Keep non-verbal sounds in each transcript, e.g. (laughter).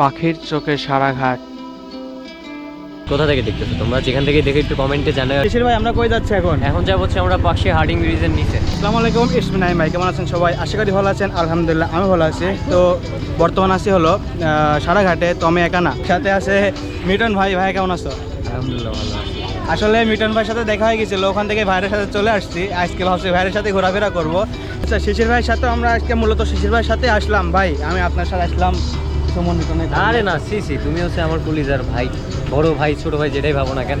পাখির চোখে সারাঘাট কোথা থেকে দেখতেছো? তোমরা যেখান থেকে দেখে একটু কমেন্টে জানাও। শিশির ভাই আমরা কই যাচ্ছি এখন? এখন যা হচ্ছে আমরা পাশে হার্ডিং ব্রিজের নিচে। আসসালামু আলাইকুম ইসমিন ভাই কেমন আছেন সবাই? আশা করি ভালো আছেন আলহামদুলিল্লাহ আমি ভালো আছি। তো বর্তমান আছি হলো সারাঘাটে তো আমি একা না। সাথে আছে মিটন ভাই ভাই কেমন আছো? আলহামদুলিল্লাহ ভালো আছি। আসলে মিটন ভাইয়ের সাথে দেখা হয়ে গেছিল ওখান থেকে ভাইয়ের সাথে চলে আসছি। আজকে ভাবছি ভাইয়ের সাথে ঘোরাফেরা করব। আচ্ছা শিশির ভাইয়ের সাথে আমরা আজকে মূলত শিশির ভাইয়ের সাথে আসলাম। ভাই আমি আপনার সাথে আসলাম। আরে না, সি সি, তুমি হচ্ছে আমার কলিজার ভাই, বড় ভাই, ছোট ভাই, যেটাই ভাবো না কেন,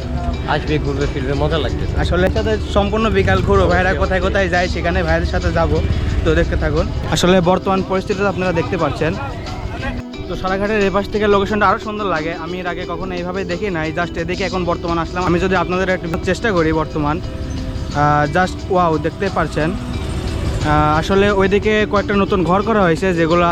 আসবে, ঘুরবে, ফিরবে, মজা লাগতেছে। আসলে সাথে সম্পূর্ণ বিকাল ঘুরো, ভাইরা কোথায় কোথায় যায় সেখানে ভাইদের সাথে যাব, তো দেখতে থাকুন। আসলে বর্তমান পরিস্থিতিটা আপনারা দেখতে পাচ্ছেন। তো সারাঘাটের এপাশ থেকে লোকেশনটা আরও সুন্দর লাগে। আমি এর আগে কখনো এইভাবে দেখি নাই জাস্ট এদিকে এখন বর্তমান আসলাম। আমি যদি আপনাদের একটু চেষ্টা করি বর্তমান জাস্ট ওয়াও দেখতে পারছেন আসলে ওইদিকে কয়েকটা নতুন ঘর করা হয়েছে, যেগুলা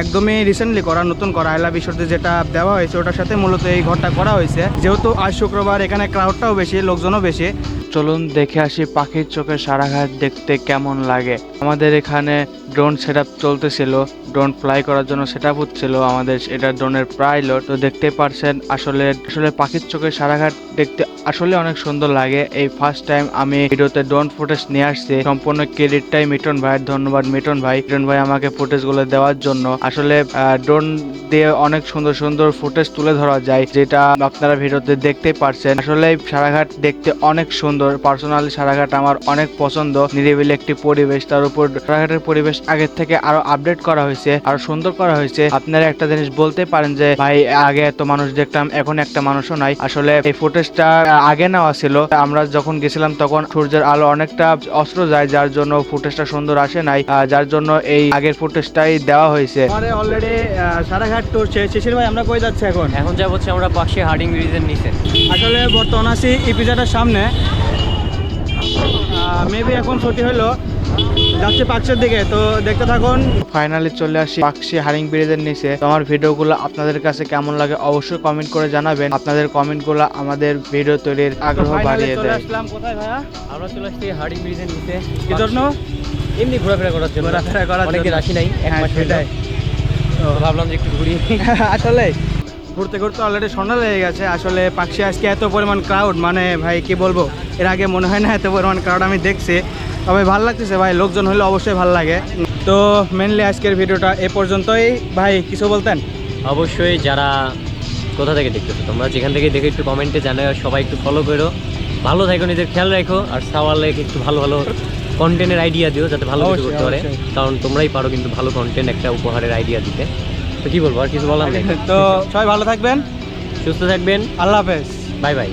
একদমই রিসেন্টলি করা, নতুন করা। আইলা বিশ্বতে যেটা দেওয়া হয়েছে, ওটার সাথে মূলত এই ঘরটা করা হয়েছে। যেহেতু আজ শুক্রবার, এখানে ক্রাউডটাও বেশি, লোকজনও বেশি। চলুন দেখে আসি পাখির চোখে সারাঘাট দেখতে কেমন লাগে। আমাদের এখানে ড্রোন সেট আপ চলতেছিল ড্রোন ফ্লাই করার জন্য সেট আপ হচ্ছিল আমাদের, এটা ড্রোনের পাইলট তো দেখতে পারছেন, আসলে আসলে পাখির চোখে সারাঘাট দেখতে আসলে অনেক সুন্দর লাগে। এই ফার্স্ট টাইম আমি ভিডিওতে ড্রোন ফুটেজ নিয়ে আসছি। সম্পূর্ণ ক্রেডিটটাই মিটন ভাইয়ের ধন্যবাদ মিটন ভাই। মিটন ভাই আমাকে ফুটেজগুলো দেওয়ার জন্য। আসলে ড্রোন দিয়ে অনেক সুন্দর সুন্দর ফুটেজ তুলে ধরা যায়, যেটা আপনারা ভিডিওতে দেখতে পারছেন। আসলে সারাঘাট দেখতে অনেক সুন্দর। পার্সোনালি সারাঘাট আমার অনেক পছন্দ। নিরিবিলি একটি পরিবেশ তার উপর সারাঘাটের পরিবেশ আগের থেকে আরও আপডেট করা হয়েছে আরও সুন্দর করা হয়েছে। আপনারা একটা জিনিস বলতে পারেন যে ভাই আগে এত মানুষ দেখতাম এখন একটা মানুষও নাই। আসলে এই ফুটেজটা আগে নেওয়া ছিল। আমরা যখন গেছিলাম তখন সূর্যের আলো অনেকটা অস্ত্র যায় যার জন্য ফুটেজটা সুন্দর আসে নাই যার জন্য এই আগের ফুটেজটাই দেওয়া হয়েছে। অলরেডি সারাঘাট ট্যুর শেষ শিশির ভাই আমরা কই যাচ্ছি এখন? এখন যা হচ্ছে আমরা পাশে হার্ডিং ব্রিজের নিচে। আসলে বর্তমান আছি ইপিজাটার সামনে। মেবি এখন ছুটি হলো যাচ্ছে পাকসের দিকে তো দেখতে থাকুন। ফাইনালি চলে আসি পাকশি হারিং ব্রিজের নিচে। তো আমার ভিডিওগুলো আপনাদের কাছে কেমন লাগে অবশ্যই কমেন্ট করে জানাবেন। আপনাদের কমেন্টগুলো আমাদের ভিডিও তৈরির আগ্রহ বাড়িয়ে দেয়। আসলাম কোথায় ভাইয়া? আমরা চলে আসছি হার্ডিং ব্রিজের নিচে। কি জন্য? এমনি ঘোরাফেরা করার জন্য। ঘোরাফেরা করার জন্য। আসি নাই এক হ্যাঁ, মাস সেটাই। ভাবলাম যে একটু ঘুরি। (laughs) আসলে ঘুরতে ঘুরতে অলরেডি সন্ধ্যা লেগে গেছে। আসলে পাখি আজকে এত পরিমাণ ক্রাউড মানে ভাই কি বলব? এর আগে মনে হয় না এত পরিমাণ ক্রাউড আমি দেখছি। তবে ভালো লাগতেছে ভাই লোকজন হলে অবশ্যই ভালো লাগে। তো মেনলি আজকের ভিডিওটা এ পর্যন্তই। ভাই কিছু বলতেন? অবশ্যই যারা কোথা থেকে দেখতেছো তোমরা যেখান থেকে দেখে একটু কমেন্টে জানাও সবাই একটু ফলো করো। ভালো থাকো নিজের খেয়াল রাখো আর সাওয়ালে একটু ভালো ভালো কন্টেন্টের আইডিয়া দিও যাতে ভালো কিছু করতে পারে। কারণ তোমরাই পারো কিন্তু ভালো কন্টেন্ট একটা উপহারের আইডিয়া দিতে। তো কি বলব আর কিছু বলার নেই। তো সবাই ভালো থাকবেন। সুস্থ থাকবেন। আল্লাহ হাফেজ। Bye bye.